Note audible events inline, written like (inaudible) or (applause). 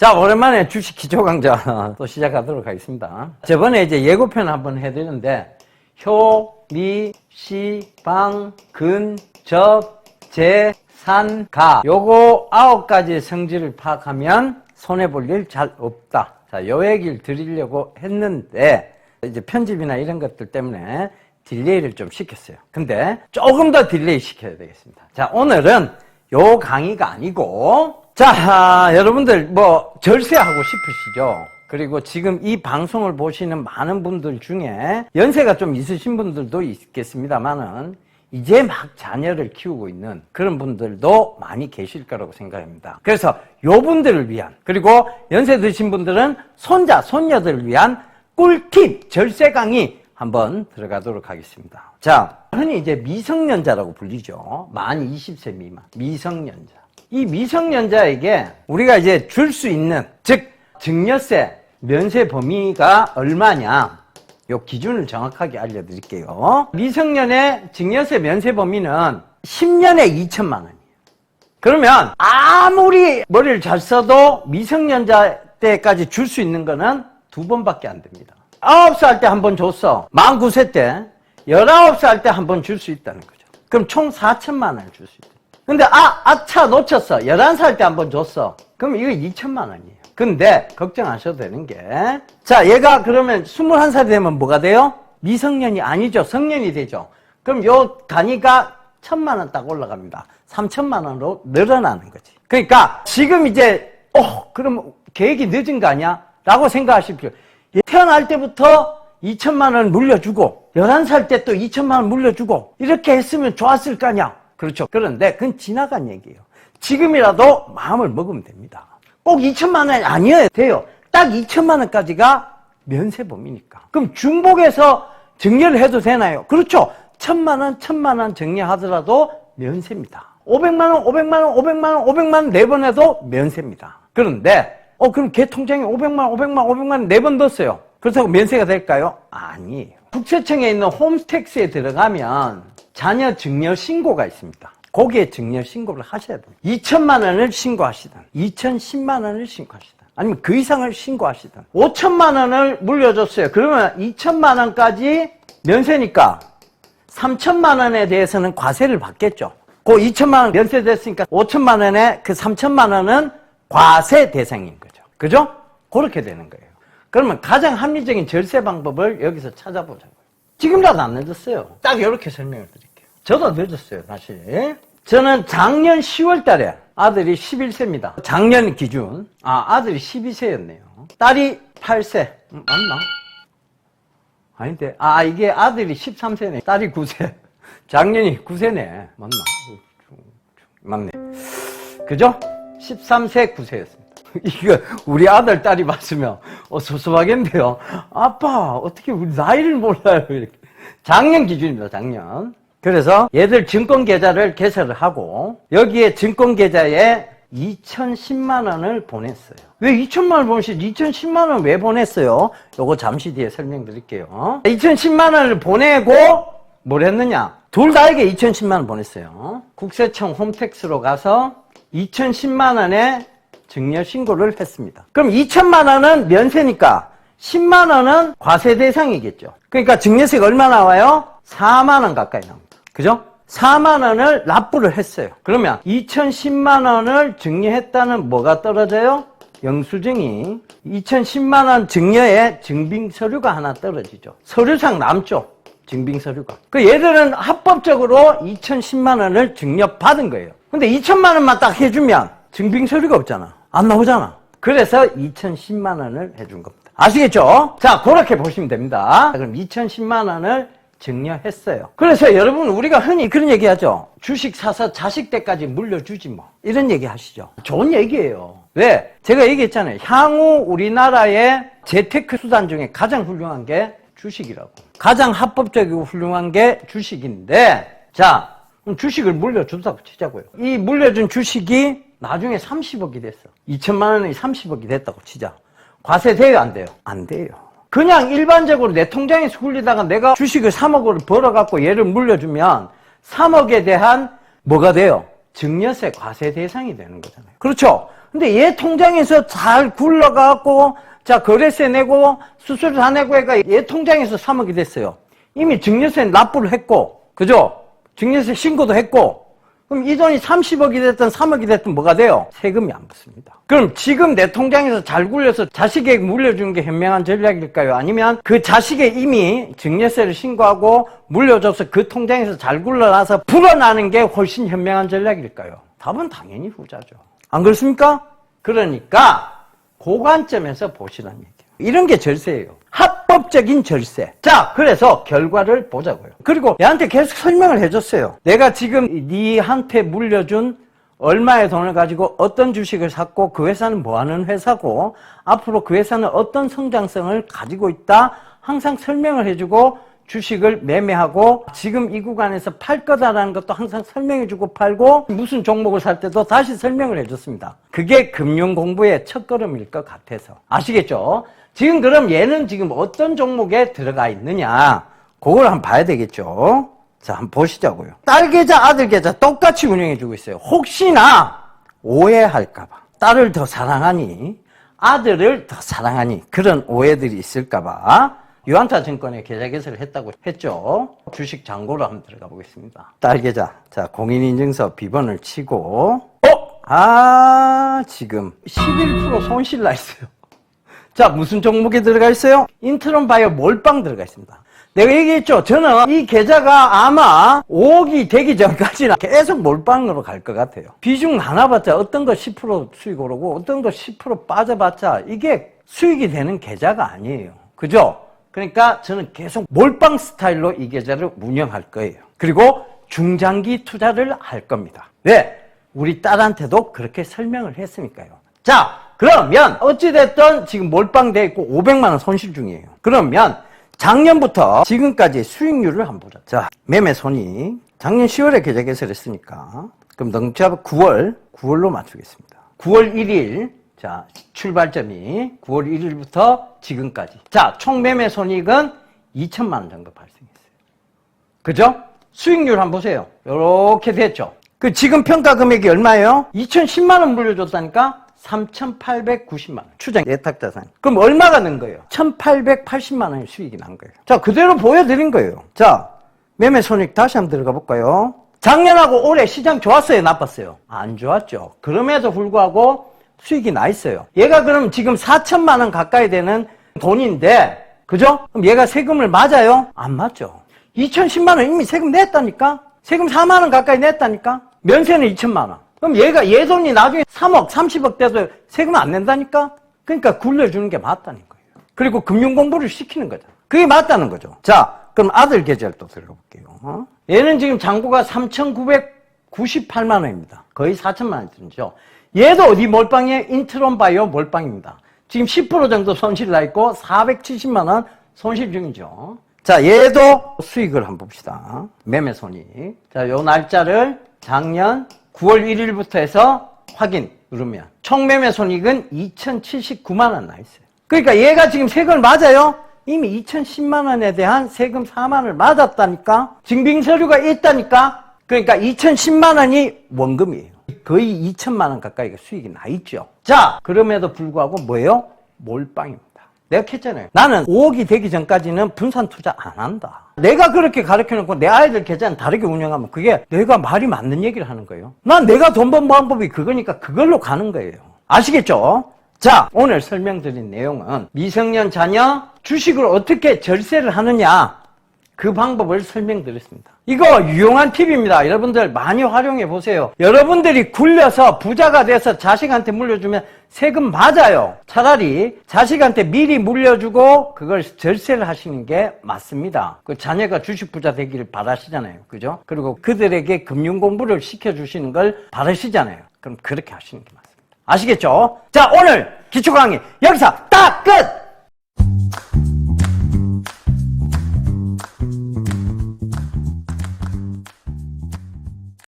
자, 오랜만에 주식 기초 강좌 (laughs) 또 시작하도록 하겠습니다. 저번에 이제 예고편 한번 해드렸는데, 효, 미, 시, 방, 근, 접, 재, 산, 가. 요거 아홉 가지 성질을 파악하면 손해볼 일 잘 없다. 자, 요 얘기를 드리려고 했는데, 이제 편집이나 이런 것들 때문에 딜레이를 좀 시켰어요. 근데 조금 더 딜레이 시켜야 되겠습니다. 자, 오늘은 요 강의가 아니고, 자, 아, 여러분들 뭐 절세하고 싶으시죠? 그리고 지금 이 방송을 보시는 많은 분들 중에 연세가 좀 있으신 분들도 있겠습니다만은 이제 막 자녀를 키우고 있는 그런 분들도 많이 계실 거라고 생각합니다. 그래서 요 분들을 위한 그리고 연세 드신 분들은 손자, 손녀들을 위한 꿀팁 절세 강의 한번 들어가도록 하겠습니다. 자, 흔히 이제 미성년자라고 불리죠. 만 20세 미만. 미성년자. 이 미성년자에게 우리가 이제 줄 수 있는, 즉, 증여세, 면세 범위가 얼마냐. 요 기준을 정확하게 알려드릴게요. 미성년의 증여세 면세 범위는 10년에 2천만 원이에요. 그러면 아무리 머리를 잘 써도 미성년자 때까지 줄 수 있는 거는 두 번밖에 안 됩니다. 9살 때 한 번 줬어. 만 9세 때 19살 때 한 번 줄 수 있다는 거죠. 그럼 총 4천만 원을 줄 수 있다. 근데 아, 아차 놓쳤어. 11살 때 한 번 줬어. 그럼 이거 2천만 원이에요. 근데 걱정하셔도 되는 게 자, 얘가 그러면 21살이 되면 뭐가 돼요? 미성년이 아니죠. 성년이 되죠. 그럼 요 단위가 천만 원 딱 올라갑니다. 3천만 원으로 늘어나는 거지. 그러니까 지금 이제 어, 그럼 계획이 늦은 거 아니야? 라고 생각하실 필요. 태어날 때부터 2천만 원 물려주고 11살 때 또 2천만 원 물려주고 이렇게 했으면 좋았을 거 아니야? 그렇죠. 그런데 그건 지나간 얘기예요. 지금이라도 마음을 먹으면 됩니다. 꼭 2천만 원이 아니어야 돼요. 딱 2천만 원까지가 면세 범위니까. 그럼 중복해서 증여를 해도 되나요? 그렇죠. 천만 원, 천만 원 증여하더라도 면세입니다. 500만 원, 500만 원, 500만 원, 500만 원 네 번 해도 면세입니다. 그런데 어 그럼 걔 통장에 500만 원, 500만 원, 500만 원 네 번 넣었어요. 그렇다고 면세가 될까요? 아니에요. 국세청에 있는 홈스택스에 들어가면 자녀 증여 신고가 있습니다. 거기에 증여 신고를 하셔야 돼요. 2천만 원을 신고하시든 2,010만 원을 신고하시든 아니면 그 이상을 신고하시든 5천만 원을 물려줬어요. 그러면 2천만 원까지 면세니까 3천만 원에 대해서는 과세를 받겠죠. 그 2천만 원 면세됐으니까 5천만 원에 그 3천만 원은 과세 대상인 거죠. 그죠? 그렇게 되는 거예요. 그러면 가장 합리적인 절세 방법을 여기서 찾아보자고요. 지금이라도 안 늦었어요. 딱 이렇게 설명을 드릴게요. 저도 늦었어요, 사실. 저는 작년 10월 달에 아들이 11세입니다. 작년 기준. 아, 아들이 12세였네요. 딸이 8세. 음, 맞나? 아닌데. 아, 이게 아들이 13세네. 딸이 9세. (laughs) 작년이 9세네. 맞나? 맞네. 그죠? 13세 9세였습니다. (laughs) 이거 우리 아들 딸이 봤으면 어, 섭섭하겠는데요. 아빠 어떻게 우리 나이를 몰라요 이렇게. 작년 기준입니다. 작년. 그래서 얘들 증권 계좌를 개설을 하고 여기에 증권 계좌에 2,010만 원을 보냈어요. 왜 2천만 원 보내시 2,010만 원왜 보냈어요? 요거 잠시 뒤에 설명드릴게요. 2,010만 원을 보내고 뭘 했느냐? 둘 다에게 2,010만 원 보냈어요. 국세청 홈택스로 가서 2,010만 원에 증여 신고를 했습니다. 그럼 2천만 원은 면세니까 10만 원은 과세 대상이겠죠. 그러니까 증여세가 얼마 나와요? 4만 원 가까이 나옵니다. 그죠? 4만 원을 납부를 했어요. 그러면 2,010만 원을 증여했다는 뭐가 떨어져요? 영수증이 2,010만 원 증여에 증빙 서류가 하나 떨어지죠. 서류상 남죠. 증빙 서류가. 그 얘들은 합법적으로 2,010만 원을 증여 받은 거예요. 근데 2천만 원만 딱 해주면 증빙 서류가 없잖아. 안 나오잖아. 그래서 2,010만 원을 해준 겁니다. 아시겠죠? 자, 그렇게 보시면 됩니다. 그럼 2,010만 원을 증여했어요. 그래서 여러분 우리가 흔히 그런 얘기 하죠. 주식 사서 자식 때까지 물려주지 뭐. 이런 얘기 하시죠. 좋은 얘기예요. 왜? 제가 얘기했잖아요. 향후 우리나라의 재테크 수단 중에 가장 훌륭한 게 주식이라고. 가장 합법적이고 훌륭한 게 주식인데 자, 그럼 주식을 물려준다고 치자고요. 이 물려준 주식이 나중에 30억이 됐어. 2천만 원이 30억이 됐다고 치자. 과세 돼요, 안 돼요? 안 돼요. 그냥 일반적으로 내 통장에서 굴리다가 내가 주식을 3억을 벌어갖고 얘를 물려주면 3억에 대한 뭐가 돼요? 증여세 과세 대상이 되는 거잖아요. 그렇죠? 근데 얘 통장에서 잘 굴러가고 자 거래세 내고 수수료 다 내고 해가 얘 통장에서 3억이 됐어요. 이미 증여세 납부를 했고 그죠? 증여세 신고도 했고 그럼 이 돈이 30억이 됐든 3억이 됐든 뭐가 돼요? 세금이 안 붙습니다. 그럼 지금 내 통장에서 잘 굴려서 자식에게 물려주는 게 현명한 전략일까요? 아니면 그 자식이 이미 증여세를 신고하고 물려줘서 그 통장에서 잘 굴러나서 불어나는 게 훨씬 현명한 전략일까요? 답은 당연히 후자죠. 안 그렇습니까? 그러니까 그 관점에서 보시라는 얘기예요. 이런 게 절세예요. 합법적인 절세. 자, 그래서 결과를 보자고요. 그리고 얘한테 계속 설명을 해줬어요. 내가 지금 니한테 물려준 얼마의 돈을 가지고 어떤 주식을 샀고 그 회사는 뭐 하는 회사고 앞으로 그 회사는 어떤 성장성을 가지고 있다 항상 설명을 해주고 주식을 매매하고 지금 이 구간에서 팔 거다라는 것도 항상 설명해주고 팔고 무슨 종목을 살 때도 다시 설명을 해줬습니다. 그게 금융 공부의 첫 걸음일 것 같아서 아시겠죠? 지금 그럼 얘는 지금 어떤 종목에 들어가 있느냐 그걸 한번 봐야 되겠죠. 자, 한번 보시자고요. 딸 계좌, 아들 계좌 똑같이 운영해주고 있어요. 혹시나 오해할까봐. 딸을 더 사랑하니, 아들을 더 사랑하니, 그런 오해들이 있을까봐. 유한타 증권에 계좌 개설을 했다고 했죠. 주식 잔고로 한번 들어가 보겠습니다. 딸 계좌. 자, 공인인증서 비번을 치고, 어? 아, 지금 11% 손실 나 있어요. (laughs) 자, 무슨 종목에 들어가 있어요? 인트론 바이오 몰빵 들어가 있습니다. 내가 얘기했죠. 저는 이 계좌가 아마 5억이 되기 전까지는 계속 몰빵으로 갈 것 같아요. 비중 나눠봤자 어떤 거 10% 수익 오르고 어떤 거 10% 빠져봤자 이게 수익이 되는 계좌가 아니에요. 그죠? 그러니까 저는 계속 몰빵 스타일로 이 계좌를 운영할 거예요. 그리고 중장기 투자를 할 겁니다. 왜? 우리 딸한테도 그렇게 설명을 했으니까요. 자, 그러면 어찌됐든 지금 몰빵돼 있고 500만 원 손실 중이에요. 그러면 작년부터 지금까지 수익률을 한번 보자. 자, 매매 손익. 작년 10월에 계좌 개설했으니까. 그럼 넘쳐 9월, 9월로 맞추겠습니다. 9월 1일. 자, 출발점이 9월 1일부터 지금까지. 자, 총 매매 손익은 2천만 원 정도 발생했어요. 그죠? 수익률 한번 보세요. 이렇게 됐죠. 그 지금 평가 금액이 얼마예요? 2,010만 원 물려줬다니까? 3,890만 원. 추정 예탁 자산. 그럼 얼마가 는 거예요? 1,880만 원의 수익이 난 거예요. 자, 그대로 보여드린 거예요. 자, 매매 손익 다시 한번 들어가 볼까요? 작년하고 올해 시장 좋았어요? 나빴어요? 안 좋았죠. 그럼에도 불구하고 수익이 나 있어요. 얘가 그럼 지금 4천만 원 가까이 되는 돈인데, 그죠? 그럼 얘가 세금을 맞아요? 안 맞죠. 2,010만 원 이미 세금 냈다니까? 세금 4만 원 가까이 냈다니까? 면세는 2천만 원. 그럼 얘가 얘 돈이 나중에 3억, 30억 돼도 세금 안 낸다니까? 그러니까 굴려주는 게 맞다는 거예요. 그리고 금융 공부를 시키는 거잖아. 그게 맞다는 거죠. 자, 그럼 아들 계좌를 또 들어볼게요. 어? 얘는 지금 잔고가 3,998만 원입니다. 거의 4천만 원 들죠. 얘도 어디 몰빵이에요? 인트론 바이오 몰빵입니다. 지금 10% 정도 손실 나 있고 470만 원 손실 중이죠. 자, 얘도 수익을 한번 봅시다. 매매 손익. 자, 요 날짜를 작년 9월 1일부터 해서 확인 누르면 총 매매 손익은 2,079만 원 나 있어요. 그러니까 얘가 지금 세금을 맞아요? 이미 2,010만 원에 대한 세금 4만 원을 맞았다니까? 증빙 서류가 있다니까? 그러니까 2,010만 원이 원금이에요. 거의 2천만 원 가까이가 수익이 나 있죠. 자, 그럼에도 불구하고 뭐예요? 몰빵입니다. 내가 했잖아요. 나는 5억이 되기 전까지는 분산 투자 안 한다. 내가 그렇게 가르쳐 놓고 내 아이들 계좌는 다르게 운영하면 그게 내가 말이 맞는 얘기를 하는 거예요. 난 내가 돈 번 방법이 그거니까 그걸로 가는 거예요. 아시겠죠? 자, 오늘 설명드린 내용은 미성년 자녀 주식을 어떻게 절세를 하느냐 그 방법을 설명드렸습니다. 이거 유용한 팁입니다. 여러분들 많이 활용해 보세요. 여러분들이 굴려서 부자가 돼서 자식한테 물려주면 세금 맞아요. 차라리 자식한테 미리 물려주고 그걸 절세를 하시는 게 맞습니다. 그 자녀가 주식 부자 되기를 바라시잖아요. 그죠? 그리고 그들에게 금융 공부를 시켜주시는 걸 바라시잖아요. 그럼 그렇게 하시는 게 맞습니다. 아시겠죠? 자, 오늘 기초 강의 여기서 딱 끝!